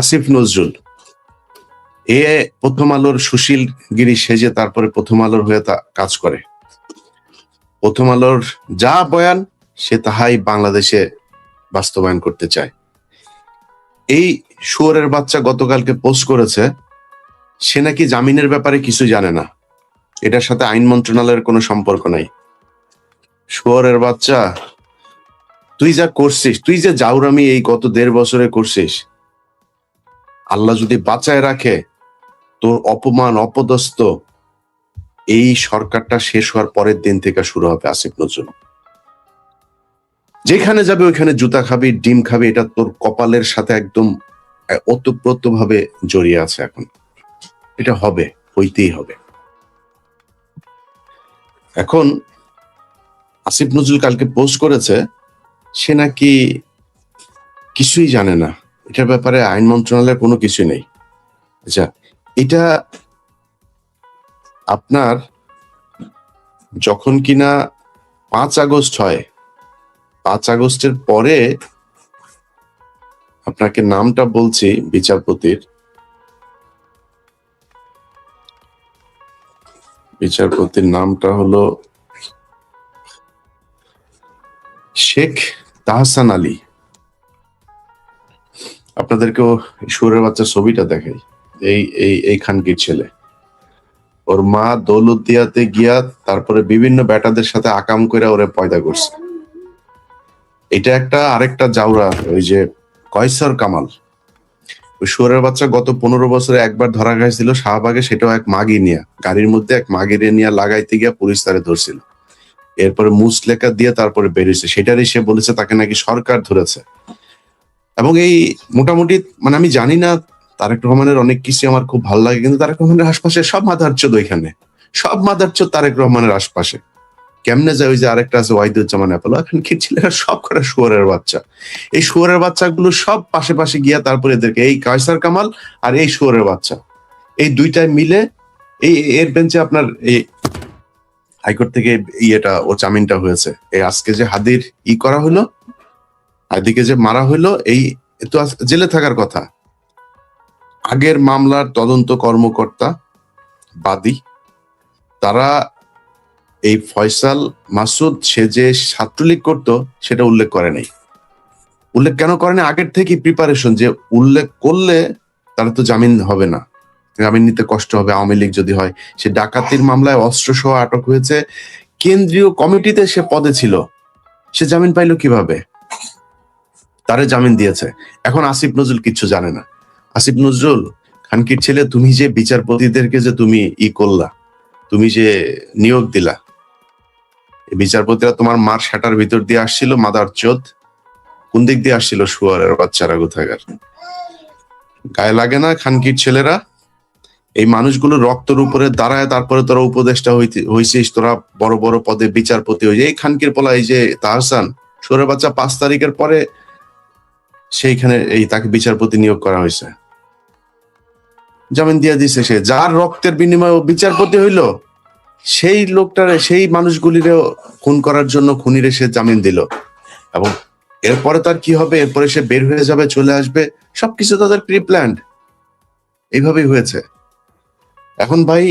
আসিফ নজরুল। এ প্রথম আলোর সুশীল গিরি সেজে তারপরে প্রথম আলোর হয়ে তা কাজ করে। প্রথম আলোর যা বয়ান, সে তাহাই বাংলাদেশে বাস্তবায়ন করতে চায়। এই শুয়োরের বাচ্চা গতকালকে পোস্ট করেছে, সে নাকি জামিনের ব্যাপারে কিছু জানে না। এটার সাথে আইন মন্ত্রণালয়ের কোনো সম্পর্ক নাই। শুয়োরের বাচ্চা, তুই যা করছিস, তুই যে জাউরামি এই গত দেড় বছরে করছিস আল্লাহ যদি বাঁচায় রাখে, তোর অপমান অপদস্থ, এই সরকারটা শেষ হওয়ার পরের দিন থেকে শুরু হবে আসিফ নজরুল। যেখানে যাবে ওইখানে জুতা খাবি, ডিম খাবি, এটা তোর কপালের সাথে একদম ওতপ্রোত ভাবে জড়িয়ে আছে এখন। এটা হবে, হইতেই হবে। এখন আসিফ নজরুল কালকে পোস্ট করেছে, সে নাকি কিছুই জানে না। এটার ব্যাপারে আইন মন্ত্রণালয়ের কোনো কিছু নেই। আচ্ছা এটা আপনার যখন কিনা পাঁচ আগস্ট হয়, পাঁচ আগস্টের পরে আপনাকে নামটা বলছি বিচারপতির। বিচারপতির নামটা হলো শেখ তাহসান আলী। আপনাদেরকেও সুরের বাচ্চা ছবিটা দেখাই। এই এই এই খানকির ছেলে। ওর মা দৌলতদিয়াতে গিয়া তারপরে বিভিন্ন ব্যাটাদের সাথে আকাম করে ওরে পয়দা করছে। এটা একটা আরেকটা জাউরা, ওই যে কয়সর কামাল। ওই শুয়ারের বাচ্চা গত পনেরো বছরে একবার ধরা গেছিল শাহবাগে সেটাও এক মাগি নিয়ে, গাড়ির মধ্যে এক মাগিরে নিয়ে লাগাইতে গিয়া পুলিশ তারে ধরছিল। এরপরে মুসলেখা দিয়ে তারপরে বেরিয়েছে। সেটারই সে বলেছে তাকে নাকি সরকার ধরেছে। এবং এই মোটামুটি মানে আমি জানি না, তারেক রহমানের অনেক কিছু আমার খুব ভালো লাগে, কিন্তু তারেক রহমানের আশপাশে সব মাদারচোদ ওইখানে। সব মাদারচোদ তারেক রহমানের আশপাশে। কেমনে যায় ওই যে আরেকটা আছে, ওয়াইদুজ্জামান অ্যাপেল এখন কি ছেলেরা সব করে শুয়ারের বাচ্চা। এই শুয়ারের বাচ্চাগুলো সব পাশে পাশে গিয়া তারপরে এদেরকে, এই কায়সার কামাল আর এই শুয়ারের বাচ্চা। এই দুইটায় মিলে, এই, এর বেঞ্চে আপনার এই হাইকোর্ট থেকে ইয়েটা, ও জামিনটা হয়েছে। এই আজকে যে হাদির ই করা হলো হাদিকে যে মারা হইল, এই তো জেলে থাকার কথা। আগের মামলার তদন্ত কর্মকর্তা বাদী, তারা এই ফয়সাল মাসুদ, সে যে ছাত্রলীগ করত, সেটা উল্লেখ করে নাই। উল্লেখ কেন করে নাই? আগের থেকে প্রিপারেশন যে উল্লেখ করলে তার তো জামিন হবে না। জামিন নিতে কষ্ট হবে আওয়ামী লীগ যদি হয়। সে ডাকাতির মামলায় অস্ত্র সহ আটক হয়েছে। কেন্দ্রীয় কমিটিতে সে পদে ছিল। সে জামিন পাইলো কীভাবে? তারে জামিন দিয়েছে। এখন আসিফ নজরুল কিচ্ছু জানে না। আসিফ নজরুল, খানকির ছেলে, তুমি যে বিচারপতিদেরকে যে তুমি ই করলা, তুমি যে নিয়োগ দিলা বিচারপতিরা তোমার মার শাটার ভিতর দিয়ে আসছিল, মাদার চোদ, কোন দিক দিয়ে আসছিল শুয়ারের বাচ্চারা কোথাকার? গায়ে লাগে না খানকির ছেলেরা? এই মানুষগুলো রক্তের উপরে দাঁড়ায়, তারপরে তোরা উপদেষ্টা হইছিস, তোরা বড় বড় পদে বিচারপতি হয়ে এই খানকির পোলা এই যে তাহসান সুরের বাচ্চা পাঁচ তারিখের পরে সেইখানে এই তাকে বিচারপতি নিয়োগ করা হয়েছে। জামিন দিয়ে দিছে সে। যার রক্তের বিনিময়ে বিচারপতি হইল, সেই লোকটার, সেই মানুষগুলির খুন করার জন্য খুনিরে সে জামিন দিল। এবং এরপরে তার কি হবে? এরপরে সে বের হয়ে যাবে, চলে আসবে। সবকিছু তাদের প্রি প্ল্যান্ড এইভাবেই হয়েছে। এখন ভাই,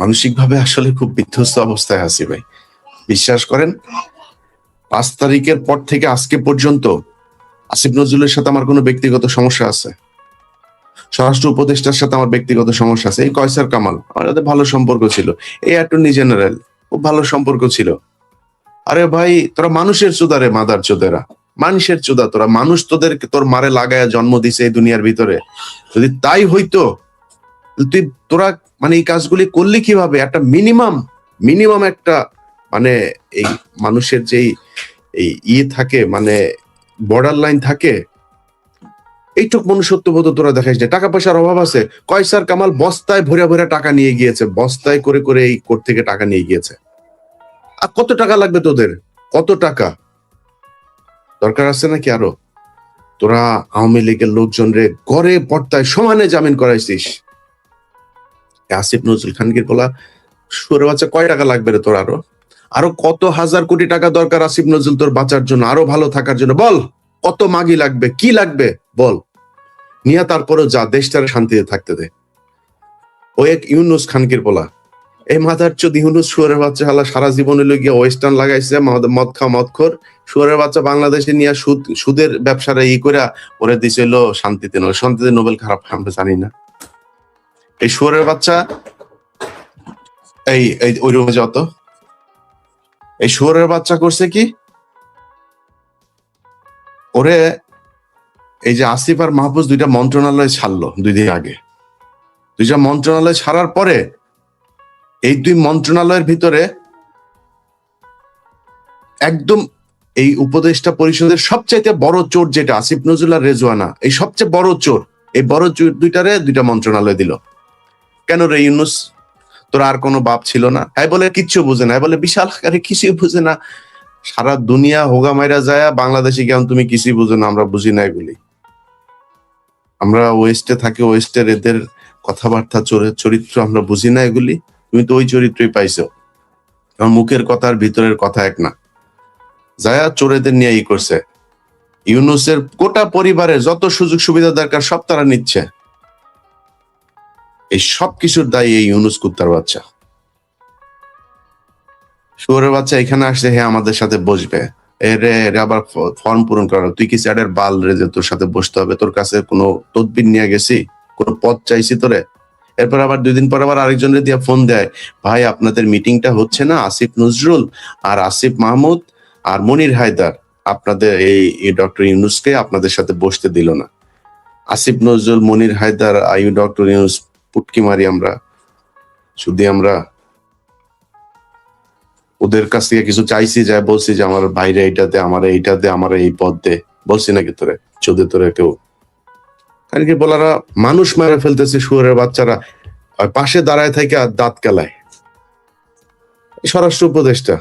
মানসিকভাবে আসলে খুব বিধ্বস্ত অবস্থায় আছি ভাই। বিশ্বাস করেন পাঁচ তারিখের পর থেকে আজকে পর্যন্ত আসিফ নজরুলের সাথে আমার কোনো ব্যক্তিগত সমস্যা আছে। স্বরাষ্ট্র উপদেষ্টার সাথে আমার ব্যক্তিগত সমস্যা আছে। এই কয়সার কামাল সাথে ভালো সম্পর্ক ছিল। এই অ্যাটর্নি জেনারেল, খুব ভালো সম্পর্ক ছিল। আরে ভাই, তোরা মানুষের চোদারে মাদার চোদেরা। মানুষের চোদা, তোরা মানুষ তোদের তোর মারে লাগায় জন্ম দিছে এই দুনিয়ার ভিতরে। যদি তাই হইতো তুই, তোরা মানে এই কাজগুলি করলি কীভাবে? একটা মিনিমাম মিনিমাম একটা মানে এই মানুষের যেই এই ইয়ে থাকে মানে বর্ডার লাইন থাকে, এইটুক মনুষ্যত্ববোধ তোরা দেখাইস না টাকা পয়সার অভাব আছে। কয়সার কামাল, বস্তায় ভরে ভরে টাকা নিয়ে গিয়েছে, বস্তায় করে করে এই কোর্ট থেকে টাকা নিয়ে গিয়েছে। আর কত টাকা লাগবে তোদের? কত টাকা? দরকার আছে নাকি আরও? তোরা আওয়ামী লীগের লোকজন রে গড়ে পর্দায় সমানে জামিন করাইছিস। আসিফ নজরুল খানকির বলা সুরে বাচ্চা কয় টাকা লাগবে রে তোর আরও? আরও কত হাজার কোটি টাকা দরকার আসিফ নজরুল তোর বাঁচার জন্য, আরও ভালো থাকার জন্য, বল, কত মাগি লাগবে, কি লাগবে, বল। নিয়ে তারপরে যা, দেশটার শান্তিতে থাকতে দে। ও এক ইউনুস খানকির বলা এই মাথার চোদ ইউনুস শুয়ারের বাচ্চা, হালা সারা জীবন গিয়ে ওয়েস্টার্ন লাগাইছে, মদ খা মদ খোর। শুয়ারের বাচ্চা বাংলাদেশে নিয়ে সুদ, সুদের ব্যবসাটা ই করে ওরে দিছিল শান্তিতে নয়, শান্তিতে নোবেল খারাপ, আমরা জানি না। এই শুয়ারের বাচ্চা, এই এই, ওই রুমে যত এই শুয়ারের বাচ্চা করছে কি? ওরে, এই যে আসিফ আর মাহফুজ দুইটা মন্ত্রণালয় ছাড়লো দুই দিন আগে। দুইটা মন্ত্রণালয় ছাড়ার পরে এই দুই মন্ত্রণালয়ের ভিতরে একদম এই উপদেষ্টা পরিষদের সবচাইতে বড় চোর যেটা আসিফ নজরুল আর রেজওয়ানা, এই সবচেয়ে বড় চোর, এই বড় চোর দুইটারে দুইটা মন্ত্রণালয় দিল। কেন রে ইউনুস? তোর আর কোনো বাপ ছিল না। হ্যাঁ বলে কিচ্ছু বুঝে না। হ্যাঁ বলে বিশাল আকারে কিছুই বুঝে না। সারা দুনিয়া হোগা মাইরা যায়, বাংলাদেশে কেমন তুমি কিছুই বুঝো না, আমরা বুঝি না এগুলি। আমরা ওয়েস্টে থাকি ওয়েস্টের এদের কথাবার্তা চরিত্র আমরা বুঝি না এগুলি। তুমি তো ওই চরিত্রই পাইছো। আমার মুখের কথার ভিতরের কথা এক না। যায়া চোরেদের নিয়ে ই করছে। ইউনুসের গোটা পরিবারের যত সুযোগ সুবিধা দরকার সব তারা নিচ্ছে। এই সব কিছুর দায়ী এই ইউনুস কুত্তার বাচ্চা। শুয়ারের বাচ্চা এখানে আসছে হ্যাঁ আমাদের সাথে বসবে। এরে এরে আবার ফর্ম পূরণ করা তুই কি স্যারের বাল রে যে তোর সাথে বসতে হবে? তোর কাছে কোনো তদবির নিয়ে গেছি? কোনো পদ চাইছি তোরে? এরপর আবার দুই দিন পর আবার আরেকজনের দিয়ে ফোন দেয়। ভাই, আপনাদের মিটিংটা হচ্ছে না? আসিফ নজরুল আর আসিফ মাহমুদ আর মনির হায়দার। আপনাদের এই ডক্টর ইউনুসকে আপনাদের সাথে বসতে দিল না। আসিফ নজরুল, মনির হায়দার আইউ ডক্টর ইউনুস পুটকি মারি আমরা। শুধু আমরা ওদের কাছ থেকে কিছু চাইছি যায় বলছি যে আমার বাইরে এইটা দে আমার এইটা দে আমার এই পদ। দে বলছি নাকি তোরে? চোদে তোরে কেউ কারণ কি বলারা মানুষ মেরে ফেলতেছে শুয়ারের বাচ্চারা। আর পাশে দাঁড়ায় থেকে আর দাঁত কেলায়। স্বরাষ্ট্র উপদেশটা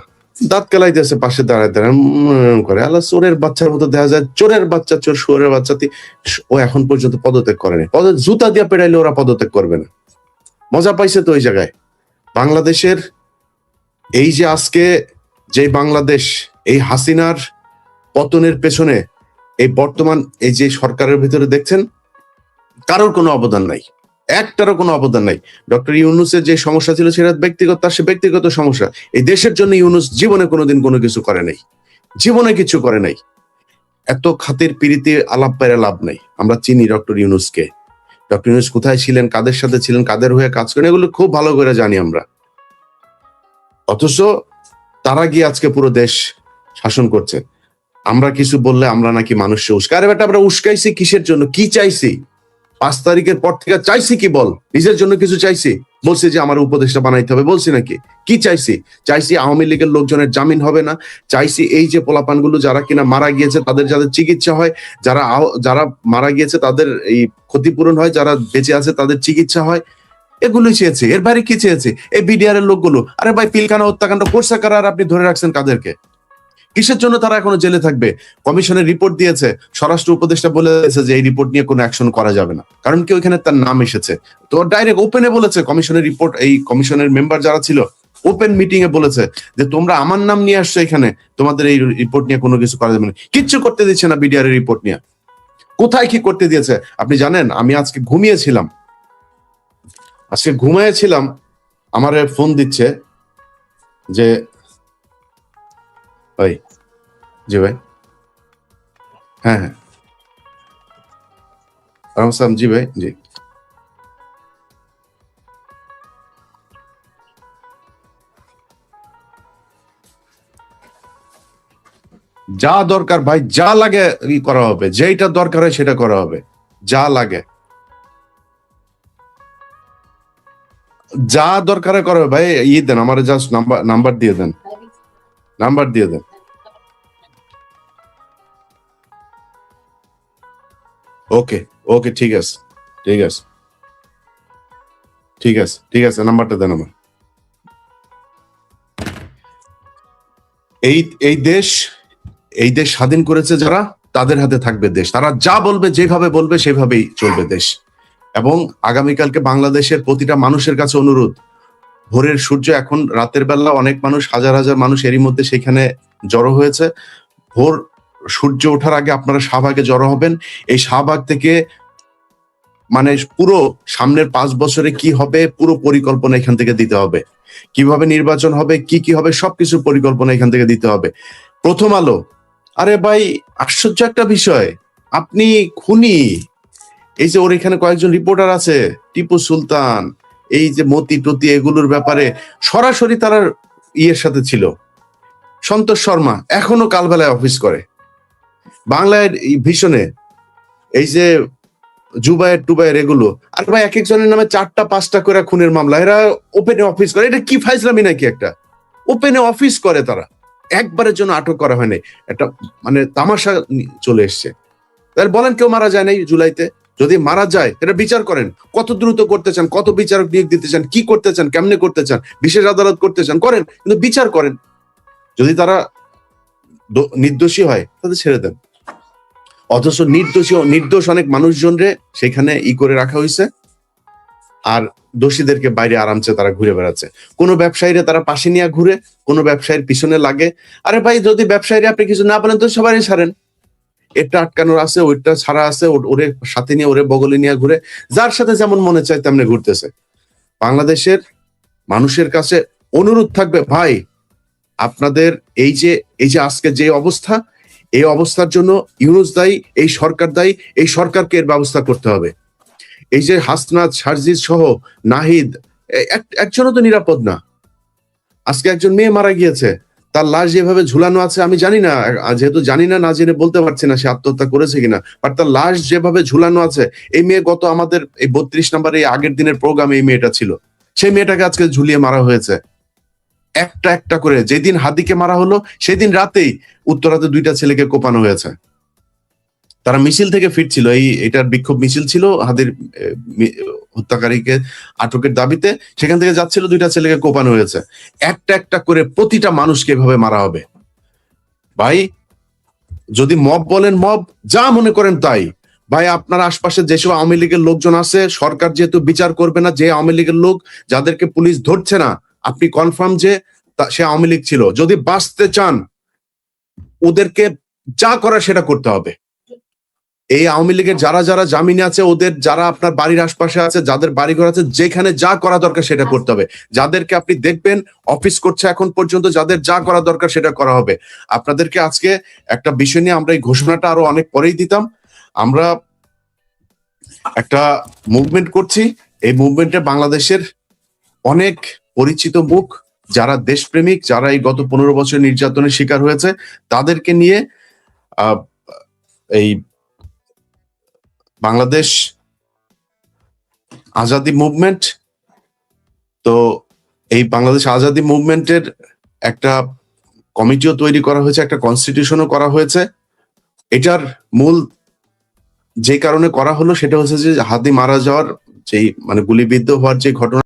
দাঁত কেলাইতেছে, পাশে দাঁড়ায় দাঁড়ায় করে। আল্লাহ চোরের বাচ্চার মতো দেখা যায়, চোরের বাচ্চা, চোর শুয়ারের বাচ্চা ও এখন পর্যন্ত পদত্যাগ করেনি। পদ জুতা দিয়ে পেড়াইলে ওরা পদত্যাগ করবে না। মজা পাইছে তো ওই জায়গায়। বাংলাদেশের এই যে আজকে যে বাংলাদেশ, এই হাসিনার পতনের পেছনে এই বর্তমান এই যে সরকারের ভিতরে দেখছেন, কারোর কোনো অবদান নাই। একটারও কোনো অবদান নাই। ডক্টর ইউনুসের যে সমস্যা ছিল সেটা ব্যক্তিগত, তার সে ব্যক্তিগত সমস্যা। এই দেশের জন্য ইউনুস জীবনে কোনোদিন কোনো কিছু করে নাই। জীবনে কিছু করে নাই। এত খাতির পিড়িতে আলাপ পেরে লাভ নাই। আমরা চিনি ডক্টর ইউনুসকে। ডক্টর ইউনুস কোথায় ছিলেন, কাদের সাথে ছিলেন, কাদের হয়ে কাজ করেন, এগুলো খুব ভালো করে জানি আমরা। অথচ তারা গিয়ে আজকে পুরো দেশ শাসন করছে। আমরা কিছু বললে আমরা নাকি মানুষকে উস্কা আরে বেটা, আমরা উস্কাইছি কিসের জন্য? কি চাইছি? পাঁচ তারিখের পর থেকে চাইছি কি বল? নিজের জন্য কিছু চাইছি। বলছি যে আমার উপদেশটা বানাইতে হবে। বলছি নাকি? কি চাইছি? চাইছি আওয়ামী লীগের লোকজনের জামিন হবে না। চাইছি এই যে পোলাপানগুলো যারা কিনা মারা গিয়েছে, তাদের যাদের চিকিৎসা হয়, যারা যারা মারা গিয়েছে, তাদের এই ক্ষতিপূরণ হয়, যারা বেঁচে আছে, তাদের চিকিৎসা হয়। এগুলোই চেয়েছে। এর বাইরে কি চেয়েছে? এই বিডিআর এর লোকগুলো। আরে ভাই, পিলখানা হত্যাকাণ্ড করছে কারা? আর আপনি ধরে রাখছেন কাদেরকে? কিসের জন্য তারা এখনও জেলে থাকবে? কমিশনের রিপোর্ট দিয়েছে, স্বরাষ্ট্র উপদেষ্টা বলেছে যে এই রিপোর্ট নিয়ে কোনো অ্যাকশন করা যাবে না। কারণ কি ওইখানে তার নাম এসেছে। তো ডাইরেক্ট ওপেনে বলেছে, কমিশনের রিপোর্ট, এই কমিশনের মেম্বার যারা ছিল ওপেন মিটিং এ বলেছে যে তোমরা আমার নাম নিয়ে আসছো এখানে, তোমাদের এই রিপোর্ট নিয়ে কোনো কিছু করা যাবে না। কিচ্ছু করতে দিচ্ছে না বিডিআর এর রিপোর্ট নিয়ে। কোথায় কি করতে দিয়েছে? আপনি জানেন, আমি আজকে ঘুমিয়েছিলাম। আজকে ঘুমিয়েছিলাম, আমার ফোন দিচ্ছে যে ভাই জি ভাই। হ্যাঁ হ্যাঁ। রামসাম জি ভাই জি। যা দরকার ভাই যা লাগে ই করা হবে যেটা দরকার হয় সেটা করা হবে যা লাগে। যা দরকার করা হবে। ভাই ইয়ে দেন আমার জাস্ট নাম্বার নাম্বার দিয়ে দেন। নাম্বার দিয়ে দেন। ওকে ওকে ঠিক আছে ঠিক আছে ঠিক আছে ঠিক আছে, নাম্বারটা দেন আমার। এই এই দেশ এই দেশ স্বাধীন করেছে যারা, তাদের হাতে থাকবে দেশ। তারা যা বলবে, যেভাবে বলবে, সেভাবেই চলবে দেশ। এবং আগামীকালকে বাংলাদেশের প্রতিটা মানুষের কাছে অনুরোধ, ভোরের সূর্য এখন রাতের বেলা অনেক মানুষ, হাজার হাজার মানুষ এরই মধ্যে সেখানে জড়ো হয়েছে। ভোর সূর্য ওঠার আগে আপনারা শাহবাগে জড়ো হবেন। এই শাহবাগ থেকে মানে পুরো সামনের পাঁচ বছরে কি হবে, পুরো পরিকল্পনা এখান থেকে দিতে হবে। কীভাবে নির্বাচন হবে, কি কি হবে সবকিছু পরিকল্পনা এখান থেকে দিতে হবে। প্রথম আলো। আরে ভাই, আশ্চর্য একটা বিষয়। আপনি খুনি। এই যে ওর এখানে কয়েকজন রিপোর্টার আছে, টিপু সুলতান, এই যে মতি টতি, এগুলোর ব্যাপারে সরাসরি তারা ইয়ের সাথে ছিল। সন্তোষ শর্মা এখনও কালবেলায় অফিস করে। বাংলায় ভীষণে, এই যে জুবায়ের টুবায়ের এগুলো, আর ভাই এক একজনের নামে চারটা, পাঁচটা করে খুনের মামলা, এরা ওপেনে অফিস করে, এটা কি ফাইজলামি নাকি একটা? ওপেনে অফিস করে তারা, একবারের জন্য আটক করা হয়নি, একটা মানে তামাশা চলে এসছে। তাহলে বলেন কেউ মারা যায় নাই জুলাইতে? যদি মারা যায়, এটা বিচার করেন, কত দ্রুত করতে চান, কত বিচারক নিয়োগ দিতে চান, কি করতে চান, কেমনে করতে চান, বিশেষ আদালত করতে চান, করেন, কিন্তু বিচার করেন। যদি তারা নির্দোষী হয়, তাদের ছেড়ে দেন। অথচ নির্দোষী নির্দোষ অনেক মানুষজনরে সেখানে ই করে রাখা হয়েছে আর দোষীদেরকে বাইরে আরামসে তারা ঘুরে বেড়াচ্ছে। কোনো ব্যবসায়ীরা তারা পাশে নিয়ে ঘুরে, কোনো ব্যবসায়ীর পিছনে লাগে। আরে ভাই, যদি ব্যবসায়ীরা আপনি কিছু না বলেন, তো সবারই ছাড়েন। এটা আটকানোর আছে, ওইটা ছাড়া আছে ওরে সাথে নিয়ে, ওরে বগলে নিয়ে ঘুরে। যার সাথে যেমন মনে চায়, তেমনি ঘুরতেছে। বাংলাদেশের মানুষের কাছে অনুরোধ থাকবে, ভাই, আপনাদের এই যে এই যে আজকে যে অবস্থা এই অবস্থার জন্য ইউনুস দায়ী, এই সরকার দায়ী, এই সরকারকে এর ব্যবস্থা করতে হবে। এই যে হাসনাত, সার্জিস সহ নাহিদ এক- একজনও তো নিরাপদ না। আজকে একজন মেয়ে মারা গিয়েছে, তার লাশ যেভাবে ঝুলানো আছে, আমি জানি না যেহেতু জানি না না জেনে বলতে পারছি না সে আত্মহত্যা করেছে কিনা বাট তার লাশ যেভাবে ঝুলানো আছে, এই মেয়ে গত আমাদের এই বত্রিশ নাম্বার এই আগের দিনের প্রোগ্রামে এই মেয়েটা ছিল। সেই মেয়েটাকে আজকে ঝুলিয়ে মারা হয়েছে। একটা একটা করে। যেদিন হাদিকে মারা হলো, সেদিন রাতেই উত্তরাতে দুইটা ছেলেকে কোপানো হয়েছে। তারা মিছিল থেকে ফিরছিল। এই, এটার বিক্ষোভ মিছিল ছিল হাদির হত্যাকারীকে আটকের দাবিতে। সেখান থেকে যাচ্ছিল, দুইটা ছেলেকে কোপানো হয়েছে। একটা একটা করে প্রতিটা মানুষকে এভাবে মারা হবে। ভাই, যদি মব বলেন মব, যা মনে করেন তাই। ভাই, আপনার আশপাশে যেসব আওয়ামী লীগের লোকজন আছে, সরকার যেহেতু বিচার করবে না, যে আওয়ামী লীগের লোক যাদেরকে পুলিশ ধরছে না আপনি কনফার্ম যে সে আওয়ামী লীগ ছিল। যদি বাঁচতে চান, ওদেরকে যা করা সেটা করতে হবে। এই আওয়ামী লীগের যারা যারা জামিনে আছে, ওদের যারা আপনার বাড়ির আশপাশে আছে, যাদের বাড়িঘর আছে, যেখানে যা করা দরকার সেটা করতে হবে। যাদেরকে আপনি দেখবেন অফিস করছে এখন পর্যন্ত, যাদের যা করা দরকার সেটা করা হবে। আপনাদেরকে আজকে একটা বিষয় নিয়ে আমরা এই ঘোষণাটা আরও অনেক পরেই দিতাম। আমরা একটা মুভমেন্ট করছি। এই মুভমেন্টে বাংলাদেশের অনেক পরিচিত মুখ, যারা দেশপ্রেমিক, যারা এই গত পনেরো বছর নির্যাতনের শিকার হয়েছে, তাদেরকে নিয়ে এই বাংলাদেশ আজাদি মুভমেন্ট, তো এই বাংলাদেশ আজাদি মুভমেন্টের একটা কমিটিও তৈরি করা হয়েছে, একটা কনস্টিটিউশনও করা হয়েছে। এটার মূল যে কারণে করা হলো, সেটা হচ্ছে যে হাদি মারা যাওয়ার যেই মানে গুলিবিদ্ধ হওয়ার যে ঘটনা